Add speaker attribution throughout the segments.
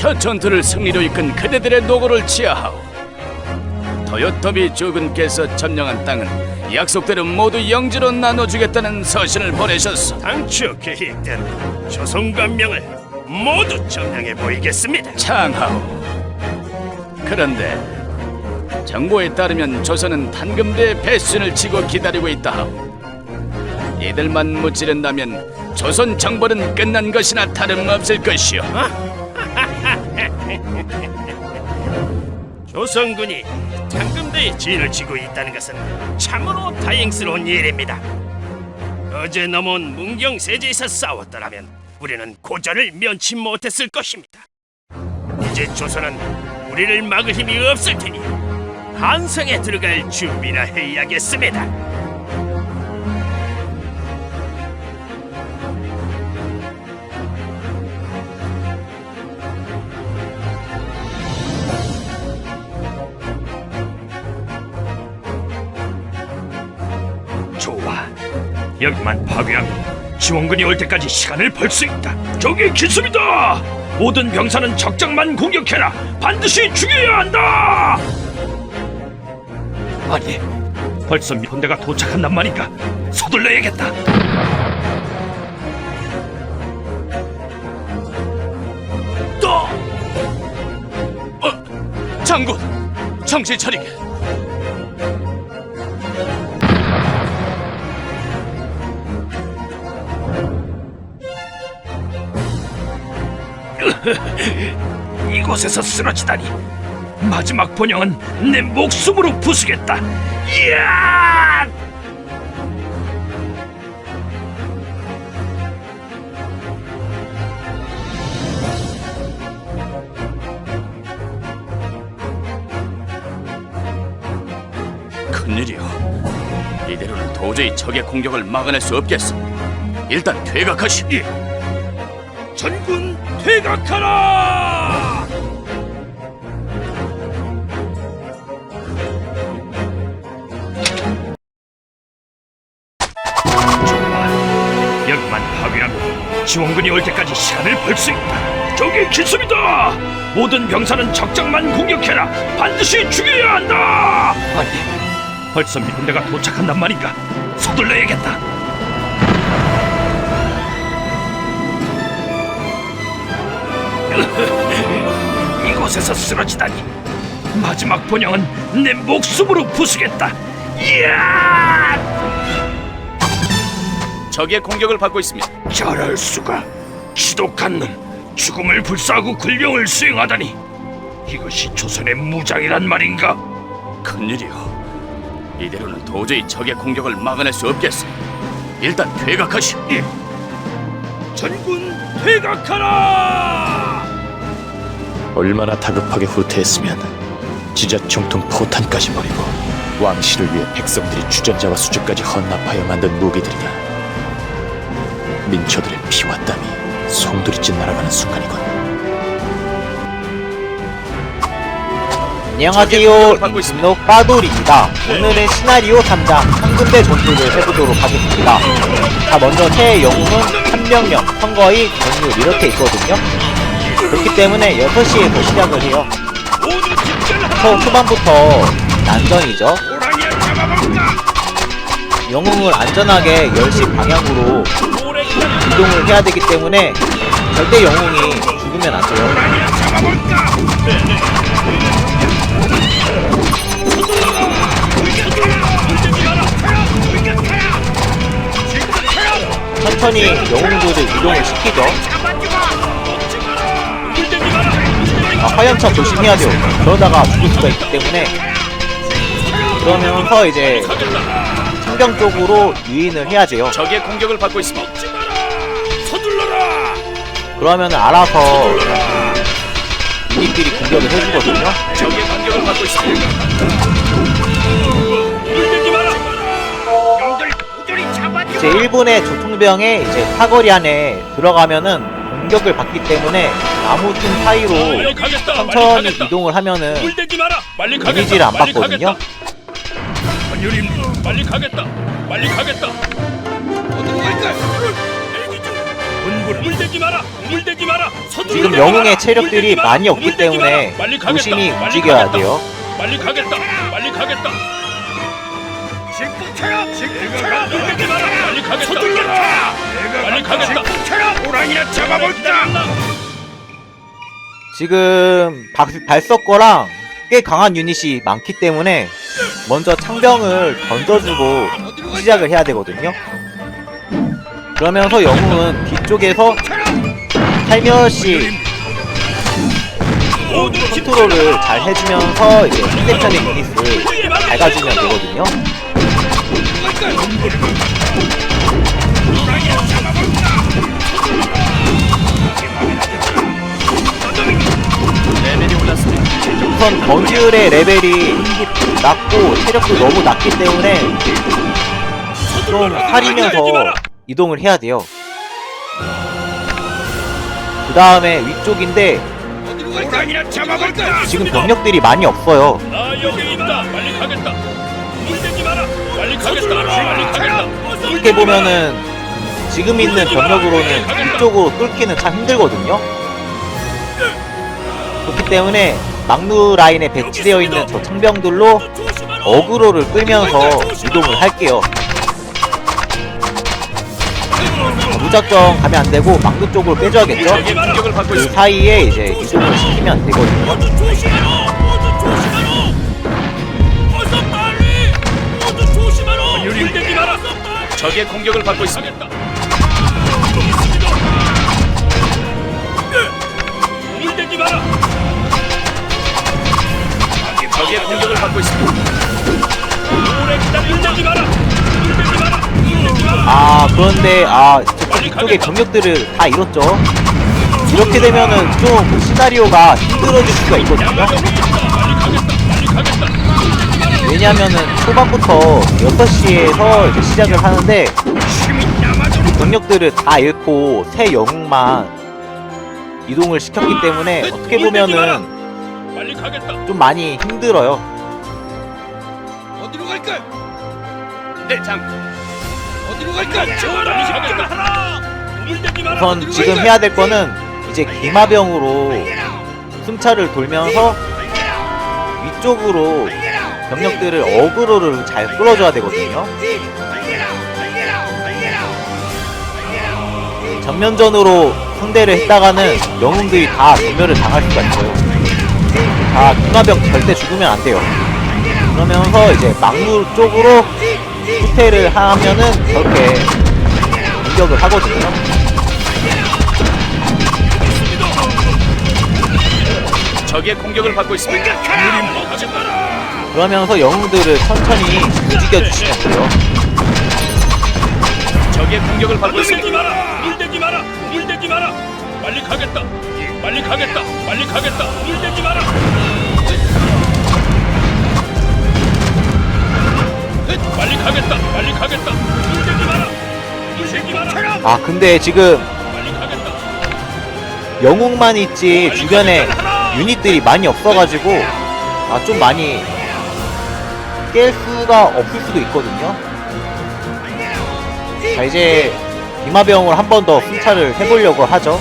Speaker 1: 첫 전투를 승리로 이끈 그대들의 노고를 치하하오. 도요토미 주군께서 점령한 땅은 약속대로 모두 영지로 나눠주겠다는 서신을 보내셨소.
Speaker 2: 당초 계획대로 조선관명을 모두 점령해 보이겠습니다.
Speaker 1: 창하오. 그런데 정보에 따르면 조선은 단금대 배순을 치고 기다리고 있다 하오. 이들만 무찌른다면 조선 정벌은 끝난 것이나 다름없을 것이오.
Speaker 2: 조선군이 당금대에 진을 치고 있다는 것은 참으로 다행스러운 일입니다. 어제 넘어온 문경 세제에서 싸웠더라면 우리는 고전을 면치 못했을 것입니다. 이제 조선은 우리를 막을 힘이 없을 테니 한성에 들어갈 준비나 해야겠습니다.
Speaker 3: 여기만 파괴하면 지원군이 올 때까지 시간을 벌 수 있다. 저기 기습이다. 모든 병사는 적장만 공격해라. 반드시 죽여야 한다. 아니, 벌써 본대가 도착한단 말인가? 서둘러야겠다.
Speaker 1: 또! 어, 장군, 정신 차리게.
Speaker 3: 이곳에서 쓰러지다니. 마지막 본영은 내 목숨으로 부수겠다. 이야!
Speaker 1: 큰일이요. 이대로는 도저히 적의 공격을 막아낼 수 없겠어. 일단 퇴각하시.
Speaker 3: 예. 전군 퇴각하라! 좋아. 여기만 파괴하면 지원군이 올 때까지 시간을 벌 수 있다. 저기 기습이다. 모든 병사는 적장만 공격해라. 반드시 죽여야 한다. 아니, 벌써 미군대가 도착한단 말인가? 서둘러야겠다. 이곳에서 쓰러지다니 마지막 본영은 내 목숨으로 부수겠다 이야
Speaker 1: 적의 공격을 받고 있습니다.
Speaker 3: 저럴 수가 지독한 놈 죽음을 불사하고 군령을 수행하다니 이것이 조선의 무장이란 말인가
Speaker 1: 큰일이요. 이대로는 도저히 적의 공격을 막아낼 수 없겠어. 일단 퇴각하시.
Speaker 3: 예. 전군 퇴각하라
Speaker 4: 얼마나 다급하게 후퇴했으면 지자총통 포탄까지 버리고 왕실을 위해 백성들이 주전자와 수주까지 헌납하여 만든 무기들이다. 민초들의 피와 땀이 송두리째 날아가는 순간이군.
Speaker 5: 안녕하세요. 인노 빠돌입니다. 오늘은 시나리오 3장 한군데 전투를 해보도록 하겠습니다. 자, 먼저 새 영웅은 한명령, 선거의 전율 이렇게 있거든요. 그렇기 때문에 6시에서 시작을 해요. 초, 초반부터 난전이죠. 영웅을 안전하게 10시 방향으로 이동을 해야 되기 때문에 절대 영웅이 죽으면 안 돼요. 천천히 영웅들을 이동을 시키죠. 아, 화염차 조심해야 돼요. 그러다가 죽을 수가 있기 때문에 그러면서 이제 상병 쪽으로 유인을 해야 돼요.
Speaker 1: 적의 공격을 받고 있습니다.
Speaker 3: 서둘러라
Speaker 5: 그러면 알아서 유닛들이 공격을 해주거든요.
Speaker 1: 적의 공격을 받고 있습니다.
Speaker 5: 이제 일본의 조통병에 이제 사거리 안에 들어가면은 공격을 받기 때문에 나무 틈 사이로
Speaker 3: 가겠다
Speaker 5: 천천히 이동을 하면은
Speaker 3: 마라
Speaker 5: 데미지를 안 받거든요.
Speaker 3: 전율이 빨리 가겠다 빨리 가겠다 어디로 갈까 대기 중 군부 물대지 마라. 물대지 마라.
Speaker 5: 지금 영웅의 체력들이 많이 없기 때문에 조심히 움직여야 돼요.
Speaker 3: 빨리 가겠다. 빨리 가겠다. 직분체라. 직분체라. 물대지 마라. 빨리 가겠다. 서둘러라. 빨리 가겠다. 직분체라. 호랑이나 잡아볼까.
Speaker 5: 지금 박, 발석거랑 꽤 강한 유닛이 많기 때문에 먼저 창병을 던져주고 시작을 해야 되거든요. 그러면서 영웅은 뒤쪽에서 살며시 컨트롤을 잘 해주면서 이제 상대편의 유닛을 밟아주면 되거든요. 우선 건율의 레벨이 낮고 체력도 너무 낮기 때문에 좀 사리면서 이동을 해야 돼요. 그 다음에 위쪽인데. 지금 병력들이 많이 없어요. 어떻게 보면은 지금 있는 병력으로는 위쪽으로 뚫기는 참 힘들거든요. 그렇기 때문에 막루 라인에 배치되어 있는 저 청병들로 어그로를 끌면서 이동을 할게요. 무작정 가면 안 되고 막루 쪽으로 빼줘야겠죠? 그. 사이에 이제 이동을 시키면 되거든요.
Speaker 3: 마라.
Speaker 1: 적의 공격을 받고 있습니다.
Speaker 3: 물대지 마라.
Speaker 1: 받고 있습니다.
Speaker 3: 오래 마라. 마라. 마라.
Speaker 5: 아 그런데 아 저쪽 이쪽에 병력들을 다 잃었죠. 이렇게 되면은 좀 시나리오가 힘들어질 수가 있거든요. 왜냐면은 초반부터 6시에서 이제 시작을 하는데 병력들을 다 잃고 새 영웅만 이동을 시켰기 때문에 어떻게 보면은. 좀 많이 힘들어요.
Speaker 3: 갈까?
Speaker 1: 네, 장.
Speaker 3: 어디로 갈까? 물대지 마라.
Speaker 5: 우선 지금 해야 될 거는 이제 기마병으로 승차를 돌면서 위쪽으로 병력들을 어그로를 잘 끌어줘야 되거든요. 전면전으로 상대를 했다가는 영웅들이 다 전멸을 당할 수가 있어요. 다 기마병 절대 죽으면 안 돼요. 그러면서 이제 막루 쪽으로 후퇴를 하면은 저렇게 공격을 하거든요.
Speaker 1: 적의 공격을 받고 있습니다.
Speaker 5: 그러면서 영웅들을 천천히 움직여 주시면 돼요.
Speaker 1: 적의 공격을 받고 있습니다.
Speaker 3: 마라. 물대지 마라. 물대지 마라. 빨리 가겠다. 빨리 가겠다. 빨리 가겠다. 물대지 마라. 빨리 가겠다. 빨리 가겠다. 마라. 마라.
Speaker 5: 아 근데 지금
Speaker 3: 빨리 가겠다.
Speaker 5: 영웅만 있지 주변에 유닛들이 많이 없어가지고 아 좀 많이 깰 수가 없을 수도 있거든요. 자 이제 이마병을 한번더 승차를 해보려고 하죠.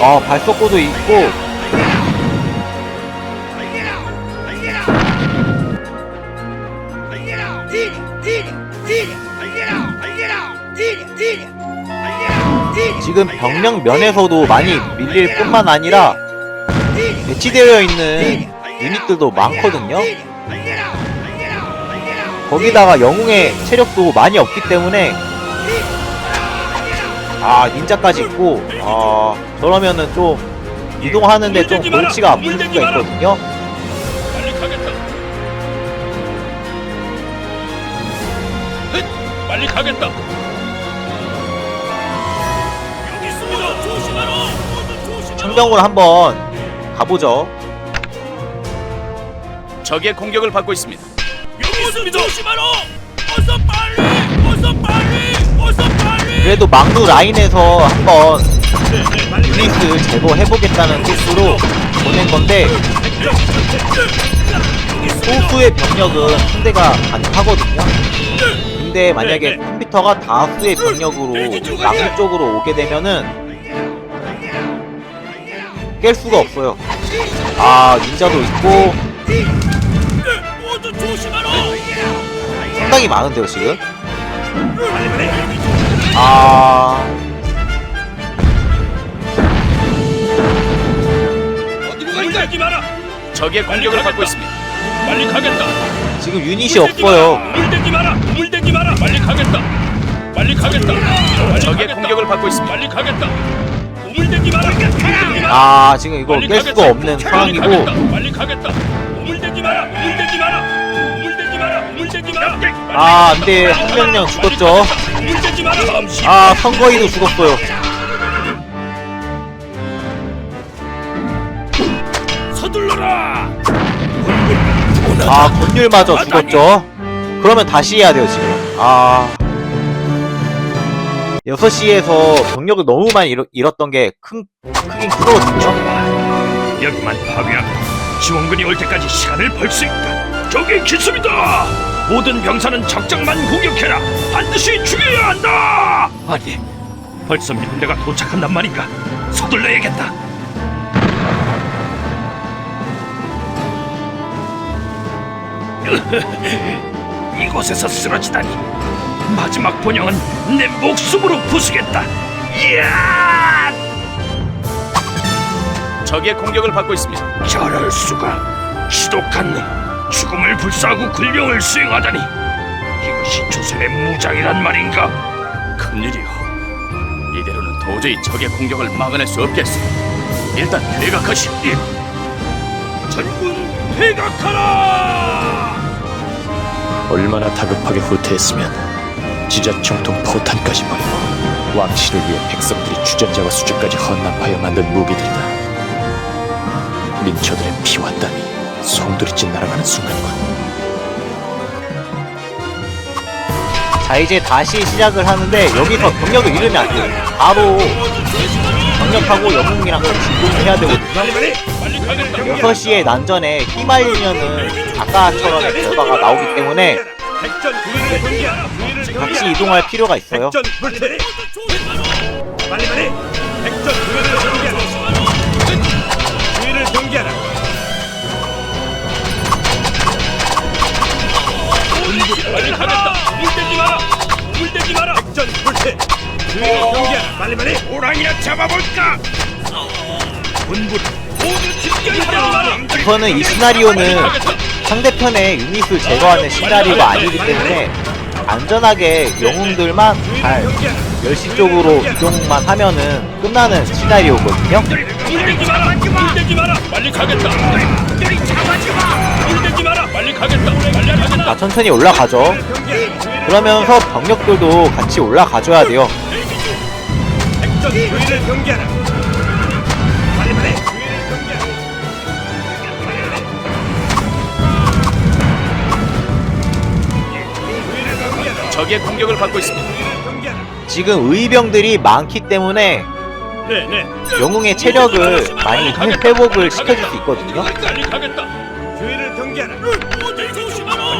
Speaker 5: 아 발석고도 있고 지금 병력 면에서도 많이 밀릴 뿐만 아니라 배치되어 있는 유닛들도 많거든요. 거기다가 영웅의 체력도 많이 없기 때문에 아 닌자까지 있고 아 저러면은 좀 이동하는데 좀 골치가 아플 수가 있거든요.
Speaker 3: 빨리 가겠다. 빨리 가겠다. 여기 있습니다. 조심하라.
Speaker 5: 창병으로 한번 가보죠.
Speaker 1: 적의 공격을 받고 있습니다.
Speaker 3: 여기 있습니다. 조심하라. 어서 빨리.
Speaker 5: 그래도 막루 라인에서 한번 유닛을 제거해보겠다는 뜻으로 보낸 건데 소수의 병력은 상대가 가능하거든요. 근데 만약에 컴퓨터가 다수의 병력으로 랑 쪽으로 오게 되면은 깰 수가 없어요. 아 닌자도 있고. 상당히 많은데요 지금. 아
Speaker 2: 물대지 마라.
Speaker 1: 적의 공격을 받고 있습니다.
Speaker 2: 빨리 가겠다.
Speaker 5: 지금 유닛이 없어요.
Speaker 2: 물대지 마라. 물대지 마라. 빨리 가겠다. 빨리 가겠다. 빨리
Speaker 1: 적의
Speaker 2: 가겠다.
Speaker 1: 공격을 받고 있습니다.
Speaker 2: 빨리 가겠다. 물대지 마라. 물대지 마라.
Speaker 5: 아 지금 이거 깰
Speaker 2: 가겠다.
Speaker 5: 수가 없는
Speaker 2: 빨리
Speaker 5: 상황이고
Speaker 2: 가겠다. 빨리 가겠다. 물대지 마라. 물대지 마라. 물대지 마라. 물대지 마라.
Speaker 5: 아 안돼 한 명령 죽었죠.
Speaker 2: 물대지 마라.
Speaker 5: 아 선거이도 죽었어요.
Speaker 2: 서둘러라.
Speaker 5: 아 권율마저 죽었죠. 그러면 다시 해야 돼요 지금. 아 6시에서 병력을 너무 많이 잃었, 잃었던 게 큰, 크긴 크거든요.
Speaker 3: 여기만 파괴하면 지원군이 올 때까지 시간을 벌 수 있다. 적의 기습이다. 모든 병사는 적장만 공격해라. 반드시 죽여야 한다. 아니, 벌써 민대가 도착한단 말인가? 서둘러야겠다. 이곳에서 쓰러지다니. 마지막 본영은 내 목숨으로 부수겠다. 이야!
Speaker 1: 적의 공격을 받고 있습니다.
Speaker 3: 저럴 수가 지독한 놈 죽음을 불사하고 군령을 수행하다니 이것이 조선의 무장이란 말인가
Speaker 1: 큰일이요. 이대로는 도저히 적의 공격을 막아낼 수 없겠소. 일단 퇴각하시.
Speaker 3: 전군 퇴각하라
Speaker 4: 얼마나 다급하게 후퇴했으면 지자총통 포탄까지 버리고 왕실을 위해 백성들이 주전자와 수주까지 헌납하여 만든 무기들이다. 민초들의 피와 땀이 송두리째 날아가는 순간과
Speaker 5: 자 이제 다시 시작을 하는데 여기서 병력을 잃으면 안 돼요. 바로 병력하고 영웅이랑 같이 이동해야 되거든요. 6시에 난전에 휘말리면은 아까처럼의 결과가 나오기 때문에. 같이 이동할 필요가 있어요.
Speaker 2: 물대지 마라. 백전 불태. 주의를 경계하라. 빨리 빨리.
Speaker 3: 호랑이나 잡아볼까 군부를 모두 집결하라
Speaker 5: 우선은 이 시나리오는 상대편의 유닛을 제거하는 시나리오가 아니기 때문에 안전하게 영웅들만 잘 10시 쪽으로 이동만 하면은 끝나는 시나리오거든요.
Speaker 2: 물대지 마라. 물대지 마라. 빨리 가겠다. 물대지 마라. 빨리 가겠다. 빨리 가겠다.
Speaker 5: 자, 천천히 올라가죠. 그러면서 병력들도 같이 올라가줘야 돼요.
Speaker 1: 적의 공격을 받고 있습니다.
Speaker 5: 지금 의병들이 많기 때문에
Speaker 2: 네, 네.
Speaker 5: 영웅의 체력을 많이 회- 회복을 시켜줄 수 있거든요.
Speaker 2: 주의를 경계하라.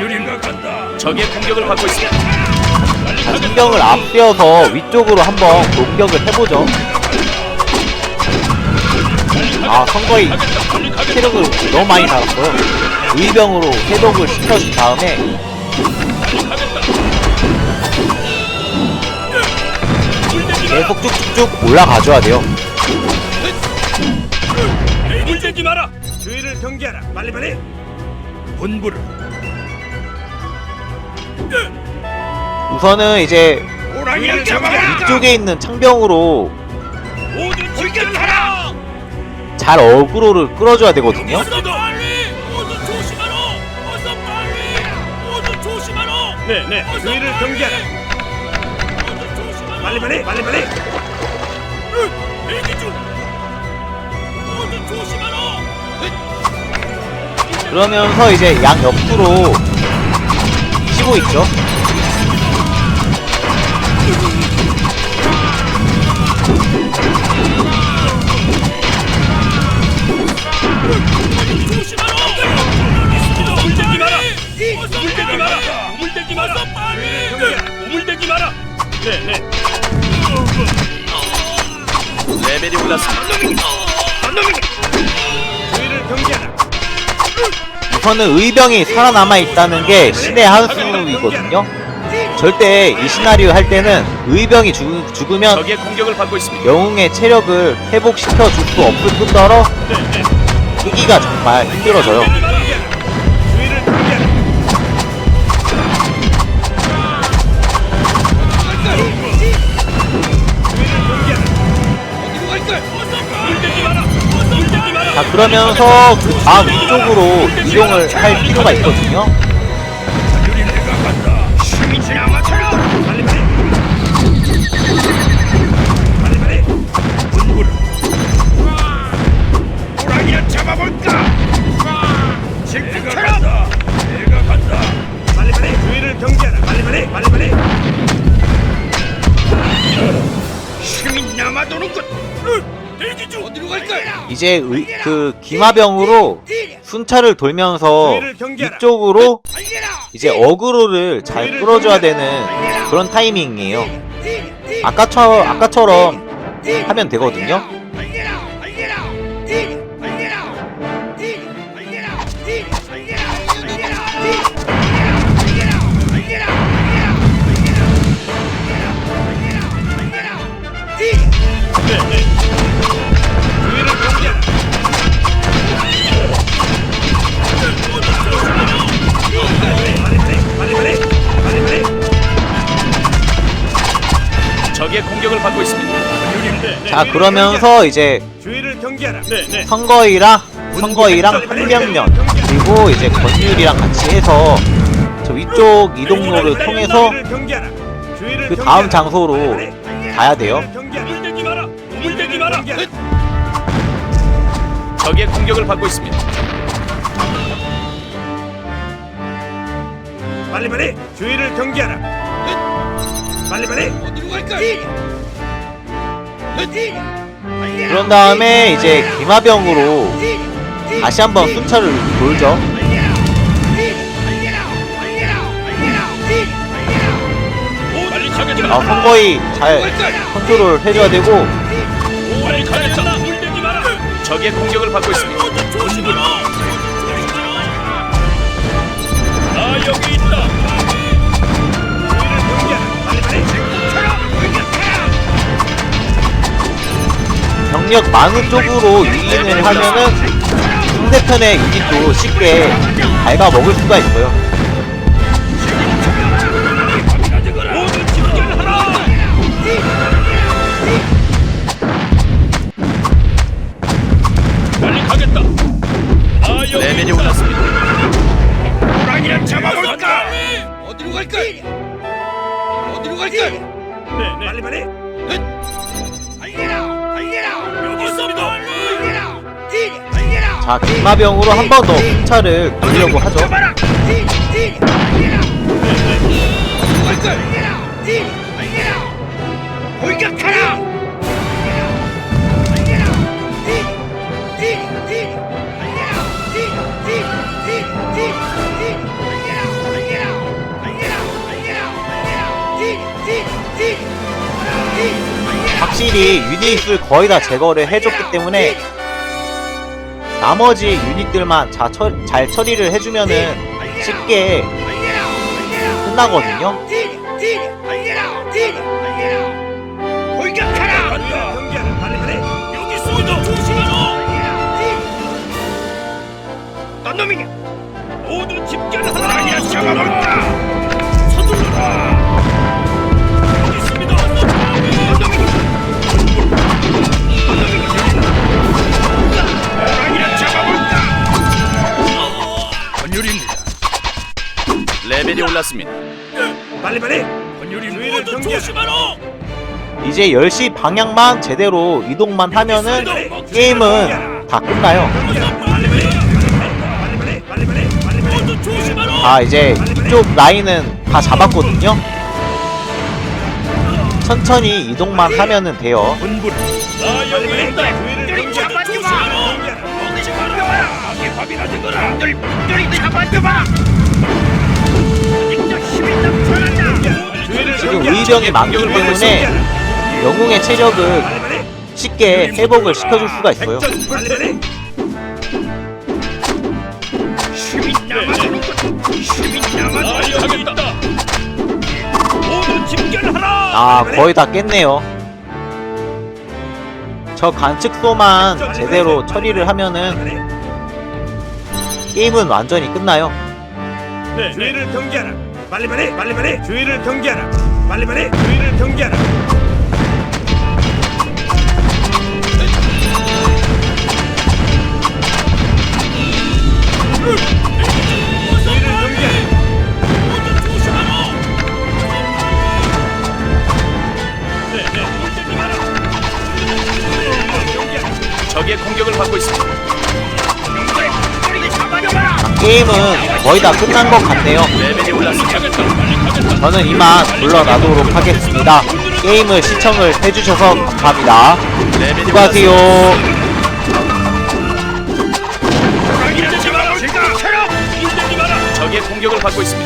Speaker 3: 유리가 간다
Speaker 1: 적의 공격을 받고 있습니다.
Speaker 5: 자, 신경을 앞세워서 위쪽으로 한번 공격을 해보죠. 아, 선거이 체력을 너무 많이 달았어요. 의병으로 회복을 시켜준 다음에 계속 쭉쭉쭉 올라가줘야 돼요.
Speaker 2: 물대지 마라. 경계하라. 빨리 빨리.
Speaker 3: 군부를
Speaker 5: 우선은 이제
Speaker 3: 잡아라
Speaker 5: 이쪽에 있는 창병으로
Speaker 2: 모두.
Speaker 5: 잘 어그로를 끌어줘야 되거든요.
Speaker 2: 어서 빨리. 모두 조심하라. 어서 빨리. 모두 조심하라. 네, 네. 주의를 경계하라. 조심하라. 빨리 빨리. 빨리 빨리. 대기 중. 모두 조심하라.
Speaker 5: 그러면서 이제 양 옆으로 치고 있죠.
Speaker 1: 레벨이 올랐습니다.
Speaker 5: 주의를 경계하라. 선은 의병이 살아남아 있다는 게 신의 한 수이거든요. 절대 이 시나리오 할 때는 의병이 죽, 죽으면
Speaker 1: 적의 공격을 받고 있습니다.
Speaker 5: 영웅의 체력을 회복시켜 줄 수 없을 뿐더러 끄기가 정말 힘들어져요. 자 그러면서 그 다음 위쪽으로 이동을 할 필요가 있거든요.
Speaker 3: 남아도는군. 어디로 갈까?
Speaker 5: 이제 의, 그 기마병으로 순찰을 돌면서 이쪽으로 이제 어그로를 잘 끌어줘야 되는 그런 타이밍이에요. 아까처 아까처럼 하면 되거든요. 자 그러면서 이제
Speaker 3: 주의를 경계하라. 네, 네.
Speaker 5: 선거이랑 선거이랑 한명년 그리고 이제 권율이랑 같이 해서 저 위쪽 이동로를 통해서 그 다음 장소로 가야 돼요.
Speaker 3: 마라. 마라.
Speaker 1: 적의 공격을 받고 있습니다.
Speaker 3: 빨리 빨리 주의를 경계하라. 빨리 빨리 어디로 갈까?
Speaker 5: 그런 다음에 이제 기마병으로 다시 한번 순찰을 돌죠. 아, 선거이 잘 컨트롤 해줘야 되고.
Speaker 1: 적의 공격을 받고 있습니다.
Speaker 5: 병력 많은 쪽으로 유인을 하면은 상대편의 유닛도 쉽게 갉아 먹을 수가 있어요. 자, 기마병으로 한 번더 순찰을 돌려고 하죠. 확실히 유닛을 거의 다 제거를 해줬기 때문에 나머지 유닛들만 자, 처, 잘 처리를 해주면은 쉽게 끝나거든요.
Speaker 3: 놈이냐? 모두 집결하라. 아니야? 서
Speaker 1: 올랐습니다.
Speaker 3: 빨리 빨리. 권율이 모두 조심하라.
Speaker 5: 이제 10시 방향만 제대로 이동만 하면은 게임은 다 끝나요.
Speaker 3: 빨리 빨리. 빨리 빨리. 빨리 빨리. 빨리 빨리. 모두 조심하라.
Speaker 5: 아, 이제 이쪽 라인은 다 잡았거든요. 천천히 이동만 하면은 돼요.
Speaker 3: 분부를 나 여기 있다 밥이나 들 잡아주마
Speaker 5: 의병이 많기 때문에 영웅의 체력을 쉽게 회복을 시켜줄 수가 있어요.
Speaker 3: 아
Speaker 5: 거의 다 깼네요. 저 관측소만 제대로 처리를 하면은 게임은 완전히 끝나요.
Speaker 6: 주의를 경계하라. 빨리 빨리 빨리 빨리 주의를 경계하라. 빨리 빨리 경계하라. 주의를 경계하라.
Speaker 1: 적의 공격을 받고 있습니다.
Speaker 5: 게임은 거의 다 끝난 것 같네요.
Speaker 1: 레벨이 올랐습니다.
Speaker 5: 저는 이만 물러나도록 하겠습니다. 게임을 시청을 해주셔서 감사합니다. 수고하세요.
Speaker 1: 적의 공격을 받고 있습니다.